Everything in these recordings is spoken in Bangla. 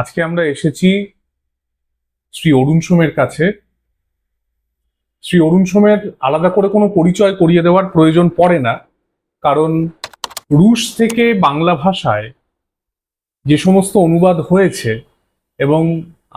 আজকে আমরা এসেছি শ্রী অরুণ সোমের কাছে। শ্রী অরুণ সোমের আলাদা করে কোনো পরিচয় করিয়ে দেওয়ার প্রয়োজন পড়ে না, কারণ রুশ থেকে বাংলা ভাষায় যে সমস্ত অনুবাদ হয়েছে এবং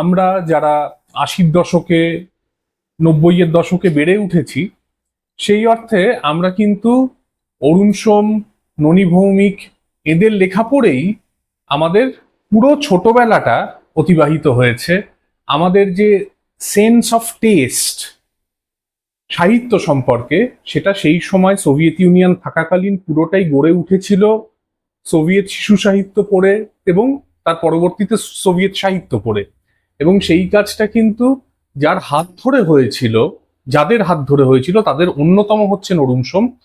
আমরা যারা আশির দশকে, নব্বইয়ের দশকে বেড়ে উঠেছি, সেই অর্থে আমরা কিন্তু অরুণ সোম ননী ভৌমিক এদের লেখা পড়েই আমাদের পুরো ছোটবেলাটা অতিবাহিত হয়েছে। আমাদের যে সেন্স অফ টেস্ট সাহিত্য সম্পর্কে, সেটা সেই সময় সোভিয়েত ইউনিয়ন থাকাকালীন পুরোটাই গড়ে উঠেছিল। সোভিয়েত শিশু সাহিত্য পড়ে এবং তার পরবর্তীতে সোভিয়েত সাহিত্য পড়ে। এবং সেই কাজটা কিন্তু যার হাত ধরে হয়েছিল, যাদের হাত ধরে হয়েছিল, তাদের অন্যতম হচ্ছেন অরুণ সোম।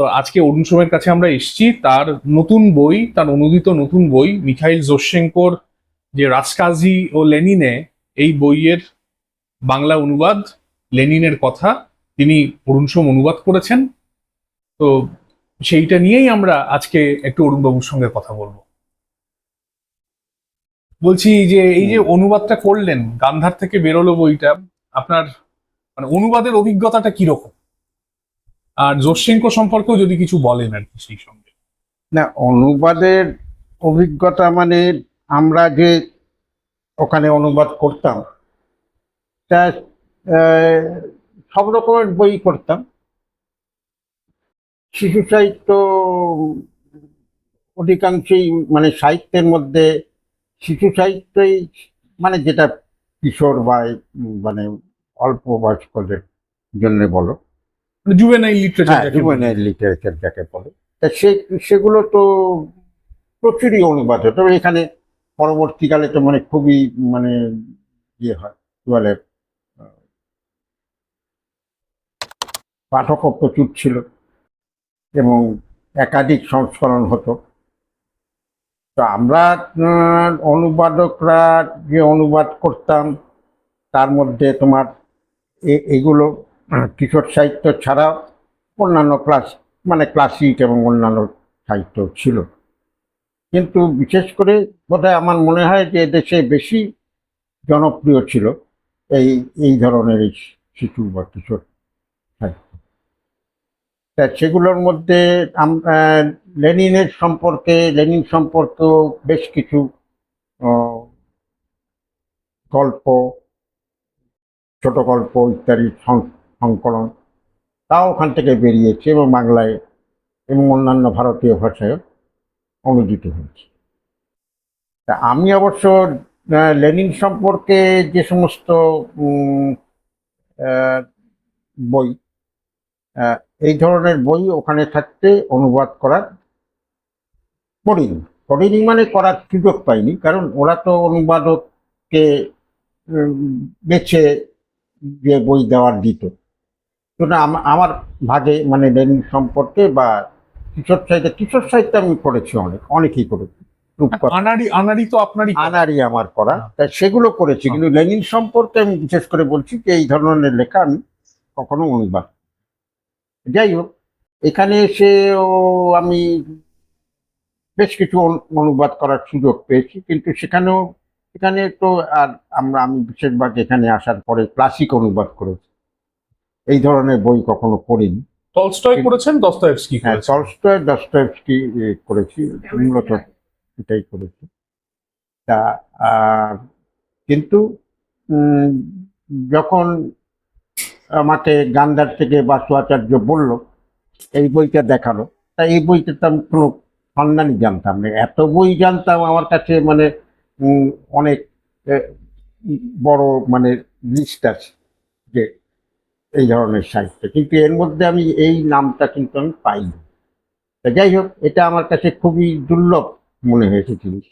তো আজকে অরুণ সোমের কাছে আমরা এসেছি। তার নতুন বই তার অনুদিত নতুন বই মিখাইল জোশেঙ্কোর যে রাজকাজি ও লেনিনে এই বইয়ের বাংলা অনুবাদ লেনিনের কথা তিনি অরুণ সোম অনুবাদ করেছেন। তো সেইটা নিয়েই আমরা আজকে একটু অরুণবাবুর সঙ্গে কথা বলব। বলছি যে এই যে অনুবাদটা করলেন গান্ধার থেকে বেরোলো বইটা আপনার মানে অনুবাদের অভিজ্ঞতাটা কীরকম? আর জোশেঙ্কো সম্পর্কেও যদি কিছু বলেন আর কি সেই সঙ্গে। না, অনুবাদের অভিজ্ঞতা মানে আমরা যে ওখানে অনুবাদ করতাম, তা সব রকমের বই করতাম। শিশু সাহিত্য অধিকাংশই মানে সাহিত্যের মধ্যে শিশু সাহিত্যই মানে যেটা কিশোর বা মানে অল্প বয়স্কদের জন্য বলো। হ্যাঁ লিটারেচার যাকে বলে। তা সে সেগুলো তো প্রচুরই অনুবাদ তবে এখানে পরবর্তীকালে তো মানে খুবই মানে ইয়ে হয় কি বলে পাঠকও প্রচুর ছিল এবং একাধিক সংস্করণ হতো। তো আমরা অনুবাদকরা যে অনুবাদ করতাম তার মধ্যে তোমার এগুলো কিশোর সাহিত্য ছাড়াও অন্যান্য ক্লাস মানে ক্লাসিক এবং অন্যান্য সাহিত্য ছিল। কিন্তু বিশেষ করে বোধহয় আমার মনে হয় যে দেশে বেশি জনপ্রিয় ছিল এই এই ধরনের এই শিশু বা কিশোর সাহিত্য। তা সেগুলোর মধ্যে লেনিনের সম্পর্কে, লেনিন সম্পর্কেও বেশ কিছু গল্প, ছোট গল্প ইত্যাদি সংকলন। তাও ওখান থেকে বেরিয়েছে এবং বাংলায় এবং অন্যান্য ভারতীয় ভাষায় অনুদিত হয়েছে। তা আমি অবশ্য লেনিন সম্পর্কে যে সমস্ত বই এই ধরনের বই ওখানে থাকতে অনুবাদ করার পড়িনি পড়িনি মানে করার সুযোগ পাইনি, কারণ ওরা তো অনুবাদককে বেছে যে বই দেওয়ার দিত। আমার ভাগে মানে লেনিন সম্পর্কে বা কিশোর সাহিত্য কিশোর সাহিত্য আমি পড়েছি অনেক অনেকেই করেছি। আনাড়ি আনাড়ি তো আপনারই কথা। আনারই আমার করা তাই সেগুলো করেছি কিন্তু লেনিন সম্পর্কে আমি বিশেষ করে বলছি যে এই ধরনের লেখা আমি কখনো অনুবাদ যাই হোক এখানে এসেও আমি বেশ কিছু অনু- অনুবাদ করার সুযোগ পেয়েছি কিন্তু সেখানেও সেখানে তো আর আমরা আমি বিশেষভাগ এখানে আসার পরে ক্লাসিক অনুবাদ করেছি। এই ধরনের বই কখনো পড়িনি। টলস্টয় করেছেন দস্তয়েভস্কি হ্যাঁ টলস্টয় করেছি মূলত এটাই করেছি। তা কিন্তু যখন আমাকে গান্ধার থেকে বাসু আচার্য বলল এই বইটা দেখাল তা এই বইটা তো আমি কোনো সন্ধানই জানতাম না। এত বই জানতাম আমার কাছে মানে অনেক বড় মানে লিস্ট আছে যে এই ধরনের সাহিত্য। কিন্তু এর মধ্যে আমি এই নামটা কিন্তু আমি পাইনি। তা যাই হোক এটা আমার কাছে খুবই দুর্লভ মনে হয়েছে জিনিস।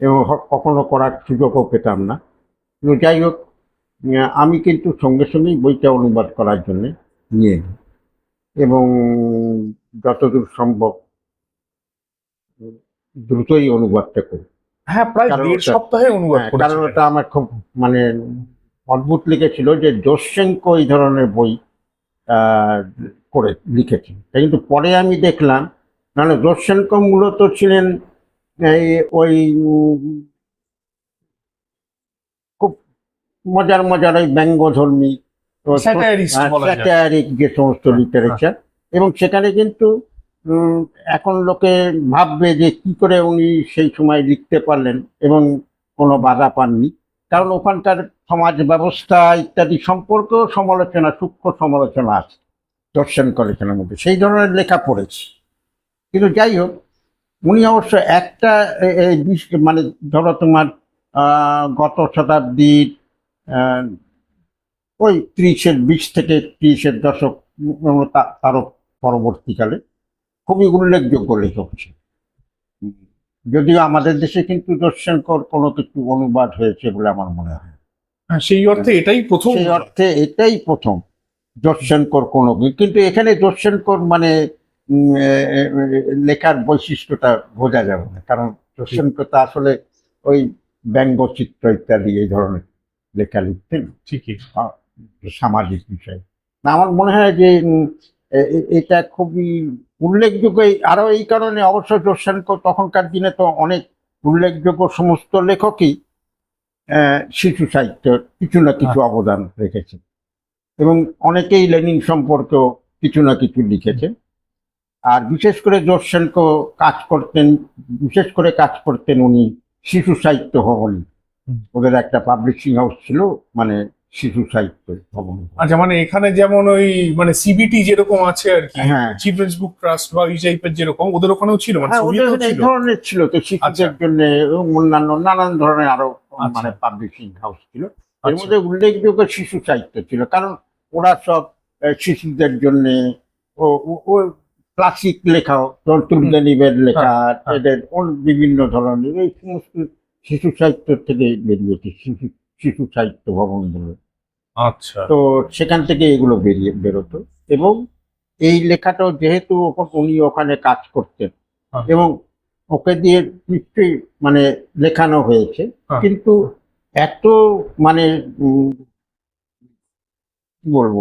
এবং কখনো করার সুযোগও পেতাম না। কিন্তু যাই হোক আমি কিন্তু সঙ্গে সঙ্গেই বইটা অনুবাদ করার জন্য নিয়ে নিই এবং যতদূর সম্ভব দ্রুতই অনুবাদটা করি। হ্যাঁ প্রায় দেড় সপ্তাহে অনুবাদ হ্যাঁ, কারণ ওটা আমার খুব মানে অদ্ভুত লিখেছিল যে দোষেঙ্কো এই ধরনের বই করে লিখেছেন। কিন্তু পরে আমি দেখলাম নাহলে দোষেঙ্কো মূলত ছিলেন এই ওই খুব মজার মজার ওই ব্যঙ্গধর্মী স্যাটারিক যে সমস্ত লিটারেচার এবং সেখানে কিন্তু এখন লোকে ভাববে যে কি করে উনি সেই সময় লিখতে পারলেন এবং কোনো বাধা পাননি। কারণ ওখানকার সমাজ ব্যবস্থা ইত্যাদি সম্পর্কেও সমালোচনা সূক্ষ্ম সমালোচনা আছে দর্শন কলেজের মধ্যে সেই ধরনের লেখা পড়েছি। কিন্তু যাই হোক উনি অবশ্য একটা মানে ধরো তোমার গত শতাব্দীর ওই ত্রিশের বিশ থেকে ত্রিশের দশক তারও পরবর্তীকালে খুবই উল্লেখযোগ্য লেখক ছিল যদিও আমাদের দেশে কিন্তু দর্শনকর কোনো কিছু অনুবাদ হয়েছে বলে আমার মনে হ্যাঁ, সেই অর্থে এটাই প্রথম। সেই অর্থে এটাই প্রথম। দর্শনকর কোনো কিন্তু এখানে দর্শনকর মানে লেখার বৈশিষ্ট্যটা বোঝা যাবে না। কারণ দর্শনকর তো আসলে ওই ব্যঙ্গচিত্র ইত্যাদি এই ধরনের লেখা লিখতেন। ঠিকই। সামাজিক বিষয়। না আমার মনে হয় যে এটা খুবই উল্লেখযোগ্য। এই- আরও এই কারণে অবশ্য জোরসানকর তখনকার দিনে তো অনেক উল্লেখযোগ্য সমস্ত লেখকই শিশু সাহিত্য কিছু না কিছু অবদান রেখেছে এবং অনেকেই লেনিন সম্পর্কেও কিছু না কিছু লিখেছেন। আর বিশেষ করে জোরসেনকো কাজ করতেন বিশেষ করে কাজ করতেন উনি শিশু সাহিত্য ভবন। ওদের একটা পাবলিশিং হাউস ছিল মানে শিশু সাহিত্য ভবন। আচ্ছা মানে এখানে যেমন ওই মানে সিবিটি যেরকম আছে আর কি হ্যাঁ। চিলড্রেন্স বুক ট্রাস্ট বা এই টাইপের যেরকম ওদের ওখানেও ছিল মানে হ্যাঁ ধরনের ছিল তো শিশুদের আচ্ছা। জন্য এবং অন্যান্য নানান ধরনের আরও। মানে পাবলিশিং হাউস ছিল এর আচ্ছা। মধ্যে উল্লেখযোগ্য শিশু সাহিত্য ছিল কারণ ওরা সব শিশুদের জন্য ও ক্লাসিক লেখা তুলদেনিবের লেখা হ্যাঁ। এদের ওর বিভিন্ন ধরনের এই সমস্ত শিশু সাহিত্য থেকে বেরিয়েছে শিশু শিশু সাহিত্য ভবন বলে আচ্ছা তো সেখান থেকে এগুলো বেরিয়ে বেরোতো এবং এই লেখাটাও যেহেতু উনি ওখানে কাজ করতেন হ্যাঁ। এবং ওকে দিয়ে নিশ্চয়ই মানে লেখানো হয়েছে। হ্যাঁ। কিন্তু এত মানে কি বলব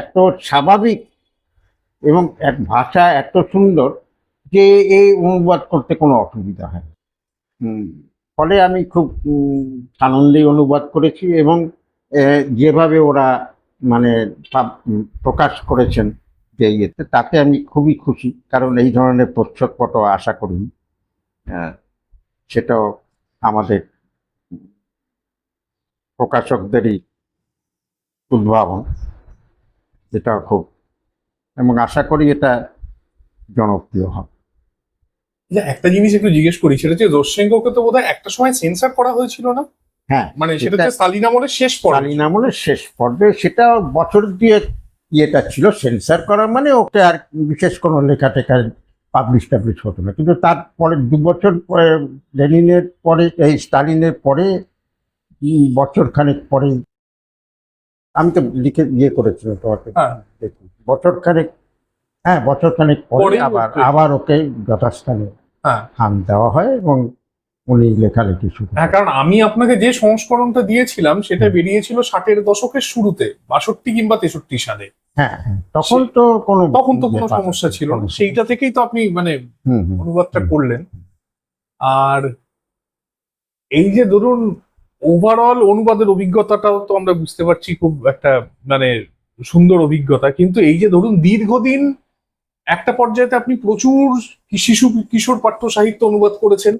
এত স্বাভাবিক এবং এক ভাষা এত সুন্দর যে এই অনুবাদ করতে কোনো অসুবিধা হয় ফলে আমি খুব আনন্দেই অনুবাদ করেছি এবং যেভাবে ওরা মানে প্রকাশ করেছেন যে ইয়েতে তাতে আমি খুবই খুশি। কারণ এই ধরনের প্রচ্ছদপট আশা করি সেটাও আমাদের প্রকাশকদেরই উদ্ভাবন যেটা খুব এবং আশা করি এটা জনপ্রিয় হবে। একটা জিনিস একটু জিজ্ঞেস করি সেটা হচ্ছে দোষেঙ্গকে তো বোধহয় একটা সময় সেন্সার করা হয়েছিল না? হ্যাঁ মানে সেটা হচ্ছে স্টালিন আমলের শেষ পর্ব। আমলের শেষ পর্বে সেটা বছর দিয়ে ইয়েটা ছিল সেন্সার করা মানে ওকে আর বিশেষ কোনো লেখা টেখা পাবলিশ টাবলিশ হতো না। কিন্তু তারপরে দু বছর পরে লেনিনের পরে এই স্টালিনের পরে বছর খানেক পরে আমি তো লিখে ইয়ে করেছিলাম তোমাকে। হ্যাঁ। বছর খানেক হ্যাঁ বছর খানেক পরে আবার আবার ওকে যথাস্থানে হ্যাঁ। হান দেওয়া হয় এবং উনি লেখালেখি শুরু হ্যাঁ কারণ আমি আপনাকে যে সংস্করণটা দিয়েছিলাম সেটা বেরিয়েছিল ষাটের দশকের শুরুতে বাষট্টি কিংবা তেষট্টি সালে। হ্যাঁ তখন তো কোনো তখন তো কোনো সমস্যা ছিল না। সেইটা থেকেই তো আপনি মানে অনুবাদটা করলেন। আর এই যে ধরুন ওভারঅল অনুবাদের অভিজ্ঞতাটাও তো আমরা বুঝতে পারছি খুব একটা মানে সুন্দর অভিজ্ঞতা। কিন্তু এই যে ধরুন দীর্ঘদিন একটা পর্যায়ে আপনি প্রচুর শিশু কিশোর পাঠ্য সাহিত্য অনুবাদ করেছেন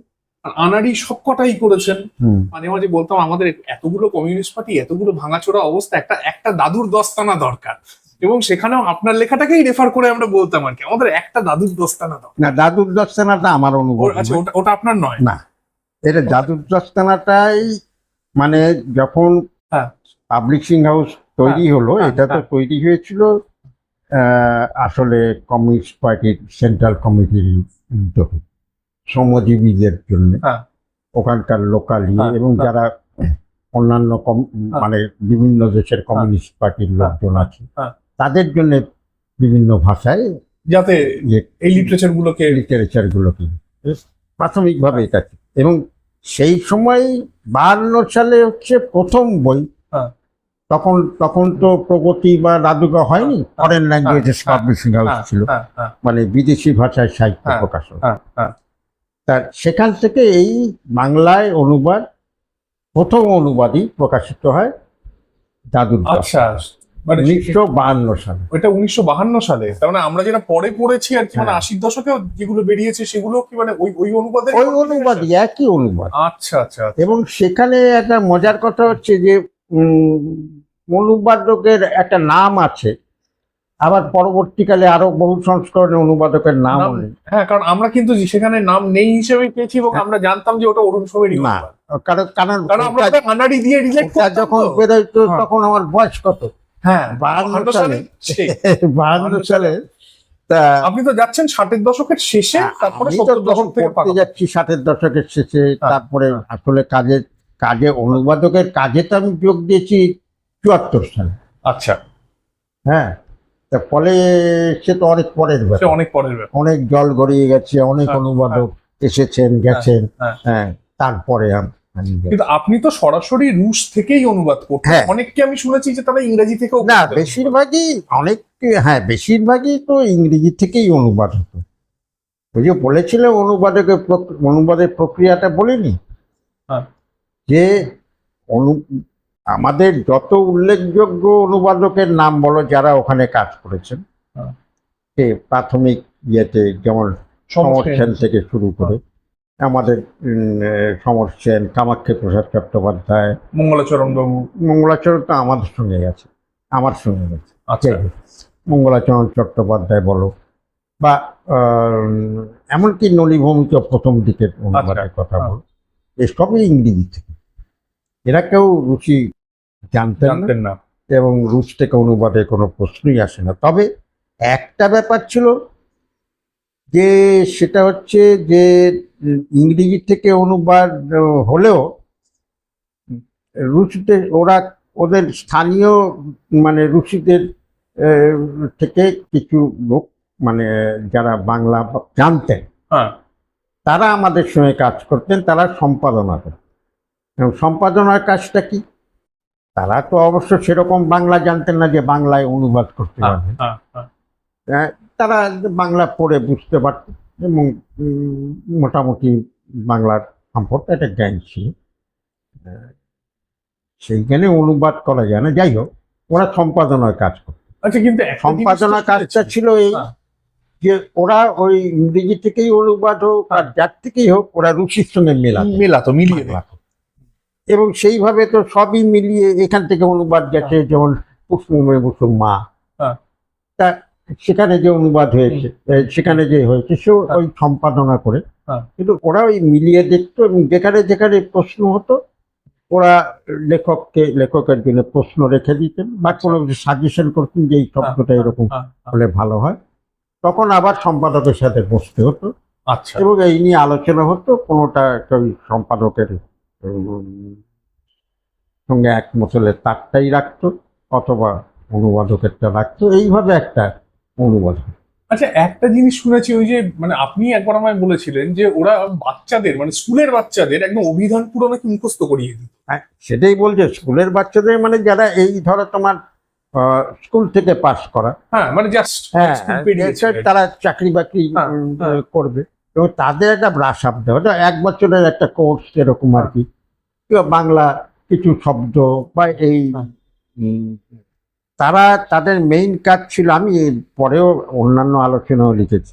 আর আনাড়ি সবকটাই করেছেন। মাঝে মাঝে বলতাম আমাদের এতগুলো কমিউনিস্ট পার্টি এতগুলো ভাঙাচোরা অবস্থা একটা একটা দাদুর দস্তানা দরকার। এবং সেখানেও আপনার লেখাটাকেই রেফার করে আমরা বলতাম আর কি আমাদের একটা দাদুর দস্তানা দরকার না দাদুর দস্তানাটা আমার অনুভব ওর- আচ্ছা ওটা ওটা আপনার নয় না এটা জাদুর দস্তানাটাই মানে যখন হ্যাঁ। পাবলিশিং হাউস তৈরি হলো হ্যাঁ, এটা তো হ্যাঁ। তৈরি হয়েছিল আসলে কমিউনিস্ট পার্টির সেন্ট্রাল কমিটির শ্রমজীবীদের জন্য হ্যাঁ। ওখানকার লোকাল হ্যাঁ, এবং হ্যাঁ। যারা অন্যান্য কম- মানে বিভিন্ন দেশের কমিউনিস্ট পার্টির লোকজন আছে হ্যাঁ। তাদের জন্য বিভিন্ন ভাষায় যাতে এই লিটারেচার গুলোকে লিটারেচার গুলোকে প্রাথমিকভাবে এটা এবং সেই সময় বাহান্ন সালে হচ্ছে প্রথম বই। হ্যাঁ। তখন তখন তো প্রগতি বা রাদুগা হয়নি ফরেন ল্যাঙ্গুয়েজেস পাবলিশিং হাউস ছিল। হ্যাঁ, হ্যাঁ, মানে বিদেশি ভাষায় সাহিত্য হ্যাঁ, প্রকাশন হ্যাঁ, হ্যাঁ। তা সেখান থেকে এই বাংলায় অনুবাদ প্রথম অনুবাদই প্রকাশিত হয় দশা। আচ্ছা। মানে উনিশশো বাহান্ন সালে। উনিশশো বাহান্ন সালে। তার মানে আমরা যেটা পরে পড়েছি আর কি মানে হ্যাঁ। আশির যেগুলো বেরিয়েছে সেগুলো কি মানে ওই ওই অনুবাদের ওই অনুবাদই একই অনুবাদ। আচ্ছা আচ্ছা এবং সেখানে একটা মজার কথা হচ্ছে যে অনুবাদকের একটা নাম আছে আবার পরবর্তীকালে আরও বহু সংস্করণে অনুবাদকের নাম হ্যাঁ কারণ আমরা কিন্তু সেখানে নাম নেই হিসেবে পেয়েছি এবং আমরা জানতাম যে ওটা অরুণ হ্যাঁ। না কারণ কারণ আমরা দিয়ে যখন বেরোতো হ্যাঁ। তখন আমার বয়স কত? হ্যাঁ বাহান্ন বাহান্ন সালে। সেই। বাহান্ন সালে। তা আপনি তো যাচ্ছেন ষাটের দশকের শেষে তারপরে আমি তো তখন পড়তে যাচ্ছি ষাটের দশকের শেষে হ্যাঁ, তারপরে আসলে কাজে কাজে অনুবাদকের কাজে তো আমি যোগ দিয়েছি চুয়াত্তর সালে। আচ্ছা। হ্যাঁ তা ফলে সে তো অনেক পরের ব্যাপার। অনেক পরের ব্যাপার। অনেক জল গড়িয়ে গেছে অনেক হ্যাঁ, অনুবাদক এসেছেন গেছেন। হ্যাঁ। হ্যাঁ তারপরে আমি। কিন্তু আপনি তো সরাসরি রুশ থেকেই অনুবাদ করতেন হ্যাঁ। অনেককে আমি শুনেছি যে তারা ইংরেজি থেকেও না বেশিরভাগই অনেক হ্যাঁ বেশিরভাগই তো ইংরেজি থেকেই অনুবাদ হতো। ওই যে বলেছিলাম অনুবাদকের অনুবাদের প্রক্রিয়াটা বলিনি? হ্যাঁ। যে অনু আমাদের যত উল্লেখযোগ্য অনুবাদকের নাম বলো যারা ওখানে কাজ করেছেন হ্যাঁ। প্রাথমিক ইয়েতে যেমন সমর সেন থেকে শুরু করে। আমাদের সমর সেন কামাখ্যা প্রসাদ চট্টোপাধ্যায়। মঙ্গলাচরণ বাবু। মঙ্গলাচরণ তো আমাদের সঙ্গে গেছে। আমার সঙ্গে গেছে। আচ্ছা। মঙ্গলাচরণ চট্টোপাধ্যায় বলো। বা এমনকি নলিভূমিকে প্রথম দিকের অনুবাদের কথা। বলো। এসবই ইংরেজি থেকে। এরা কেউ রুচি জানতেন না। এবং রুচ থেকে অনুবাদে কোনো প্রশ্নই আসে না। তবে একটা ব্যাপার ছিল যে সেটা হচ্ছে যে ইংরেজি থেকে অনুবাদ হলেও রুচিতে ওরা ওদের স্থানীয় মানে রুশিদের থেকে কিছু লোক মানে যারা বাংলা জানতেন হ্যাঁ। তারা আমাদের সঙ্গে কাজ করতেন তারা সম্পাদনা করতেন। সম্পাদনার কাজটা কি? তারা তো অবশ্য সেরকম বাংলা জানতেন না যে বাংলায় অনুবাদ করতে হ্যাঁ, পারবেন। হ্যাঁ, হ্যাঁ। তারা বাংলা পড়ে বুঝতে পারত এবং মোটামুটি বাংলার সম্পর্কে একটা জ্ঞান ছিল। সেইখানে অনুবাদ করা যায় না। যাই হোক ওরা সম্পাদনার কাজ করত। আচ্ছা কিন্তু সম্পাদনার কাজটা ছিল এই হ্যাঁ। যে ওরা ওই ইংরেজি থেকেই অনুবাদ হোক আর যার থেকেই হোক ওরা রুচির সঙ্গে মেলা মেলাতো মিলিয়ে। বাংলা। এবং সেইভাবে তো সবই মিলিয়ে এখান থেকে অনুবাদ গেছে যেমন পুষ্পময় বসুর মা। হ্যাঁ। তা সেখানে যে অনুবাদ হয়েছে সেখানে যে হয়েছে সেও হ্যাঁ। ওই সম্পাদনা করে হ্যাঁ। কিন্তু ওরা ওই মিলিয়ে দেখতো এবং যেখানে যেখানে প্রশ্ন হতো ওরা লেখককে লেখকের জন্য প্রশ্ন রেখে দিতেন বা কোনো সাজেশন করতেন যে এই শব্দটা এরকম হ্যাঁ, হ্যাঁ। হলে ভালো হয় তখন আবার সম্পাদকের সাথে বসতে হতো আচ্ছা এবং এই নিয়ে আলোচনা হতো কোনোটা একটা ওই সম্পাদকের সঙ্গে একমত হলে তারটাই রাখতো অথবা অনুবাদকেরটা রাখতো এইভাবে একটা আচ্ছা একটা জিনিস শুনেছি ওই যে মানে আপনি একবার আমায় বলেছিলেন যে ওরা বাচ্চাদের মানে স্কুলের বাচ্চাদের একদম অভিধান পুরো নাকি মুখস্থ করিয়ে দিত। হ্যাঁ, সেটাই বলছে স্কুলের বাচ্চাদের মানে যারা এই ধরো তোমার স্কুল থেকে পাস করা। হ্যাঁ মানে জাস্ট হ্যাঁ তারা চাকরি বাকরি হ্যাঁ, হ্যাঁ। করবে। এবং তাদের একটা ব্রাশ আপ দেওয়া। ওটা এক বছরের একটা কোর্স এরকম আর কি। বাংলা কিছু শব্দ বা এই হ্যাঁ। তারা তাদের মেইন কাজ ছিল আমি এর পরেও অন্যান্য আলোচনাও লিখেছি।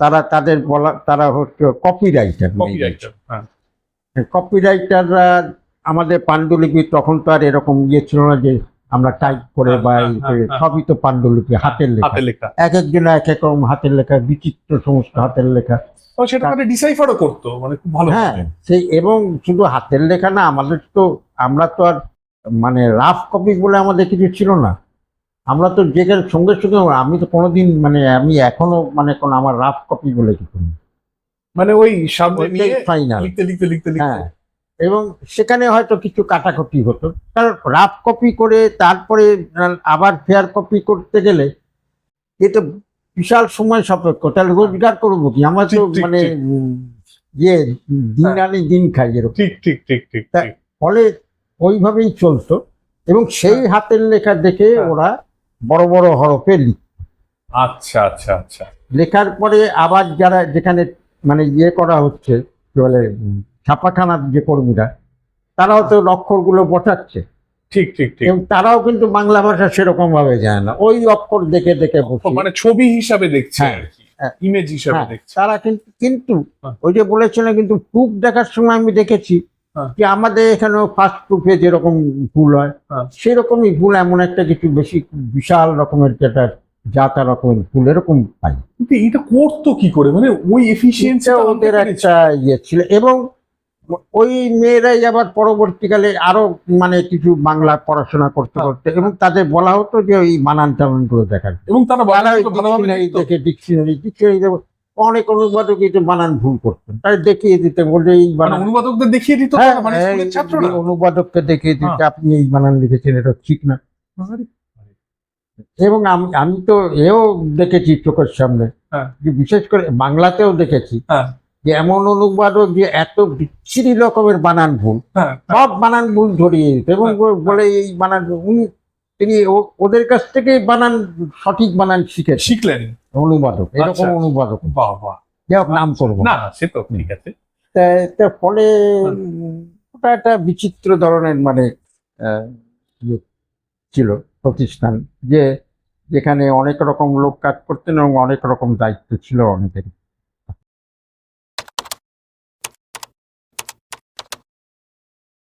তারা তাদের বলা তারা হচ্ছে কপি রাইটার কপিরাইটার হ্যাঁ। কপি রাইটাররা আমাদের পাণ্ডুলিপি তখন তো আর এরকম ইয়ে ছিল না যে আমরা টাইপ করে হ্যাঁ, বা হ্যাঁ, হ্যাঁ, হ্যাঁ। সবই তো পাণ্ডুলিপি হাতের লেখা। এক একজন এক এক রকম হাতের লেখা বিচিত্র সমস্ত হাতের লেখা। ও সেটা ডিসাইফারও করতো মানে খুব ভালো হ্যাঁ সেই এবং শুধু হাতের লেখা না আমাদের তো আমরা তো আর মানে রাফ কপি বলে আমাদের কিছু ছিল না। আমরা তো যেখানে সঙ্গে সঙ্গে আমি তো কোনোদিন মানে আমি এখনও মানে কোন আমার রাফ কপি বলে কিছু মানে ওই ফাইনাল লিখতে লিখতে লিখতে লিখতে। হ্যাঁ। এবং সেখানে হয়তো কিছু কাটাকুটি হতো। কারণ রাফ কপি করে তারপরে আবার ফেয়ার কপি করতে গেলে এ তো বিশাল সময় সাপেক্ষ। তাহলে রোজগার করব কি? আমার তো মানে। ইয়ে দিন হ্যাঁ। আনি দিন খাই এরকম। ঠিক ঠিক ঠিক ঠিক ফলে ওইভাবেই চলতো। এবং সেই হাতের লেখা দেখে হ্যাঁ। ওরা বড় বড় হরফে লিখ আচ্ছা আচ্ছা আচ্ছা লেখার পরে আবার যারা যেখানে মানে ইয়ে করা হচ্ছে কি বলে ছাপাখানার যে কর্মীরা তারাও তো অক্ষরগুলো বসাচ্ছে ঠিক ঠিক ঠিক এবং তারাও কিন্তু বাংলা ভাষা সেরকম ভাবে যায় না ওই অক্ষর দেখে দেখে মানে ছবি হিসাবে দেখছে হ্যাঁ, আর কি হ্যাঁ। ইমেজ হিসাবে হ্যাঁ, দেখছে তারা কিন্তু কিন্তু হ্যাঁ। ওই যে বলেছিল কিন্তু টুক দেখার সময় আমি দেখেছি হ্যাঁ। যে আমাদের এখানেও ফার্স্ট টুকে যেরকম ভুল হয় হ্যাঁ। সেরকমই ভুল এমন একটা কিছু বেশি বিশাল রকমের যেটা যাতা রকমের ভুল এরকম পাই। কিন্তু এটা করতো কি করে? মানে ওই এফিসিয়েন্সি ওদের একটা ইয়ে ছিল। এবং ওই মেয়েরাই আবার পরবর্তীকালে আরও মানে কিছু বাংলা পড়াশোনা করতে হ্যাঁ। করতে এবং তাদের বলা হতো যে ওই বানান টানানগুলো দেখার। এবং তারা দেখে ডিকশনারি ডিকশনারি অনেক অনুবাদক এটা বানান ভুল করতেন। তাই দেখিয়ে দিতে বললে এই মানে বানান অনুবাদকদের দেখিয়ে দিত হ্যাঁ, মানে ছাত্ররা? অনুবাদককে দেখিয়ে দিতে হ্যাঁ। আপনি এই বানান লিখেছেন এটা ঠিক না। এবং আমি আমি তো এও দেখেছি চোখের সামনে। হ্যাঁ। যে বিশেষ করে বাংলাতেও দেখেছি। যে এমন অনুবাদক যে এত বিচ্ছিরি রকমের বানান ভুল। সব বানান ভুল ধরিয়ে দিত। এবং। বলে এই বানান উনি তিনি ও- ওদের কাছ থেকে বানান সঠিক বানান শিখে শিখলেন। অনুবাদক এরকম আচ্ছা। অনুবাদক বাহ বাহ। যাই হোক নাম করব। না সে তো ঠিক আছে। তা- তা ফলে ওটা একটা বিচিত্র ধরনের মানে ইয়ে ছিল প্রতিষ্ঠান যে যেখানে অনেক রকম লোক কাজ করতেন এবং অনেক রকম দায়িত্ব ছিল অনেকের।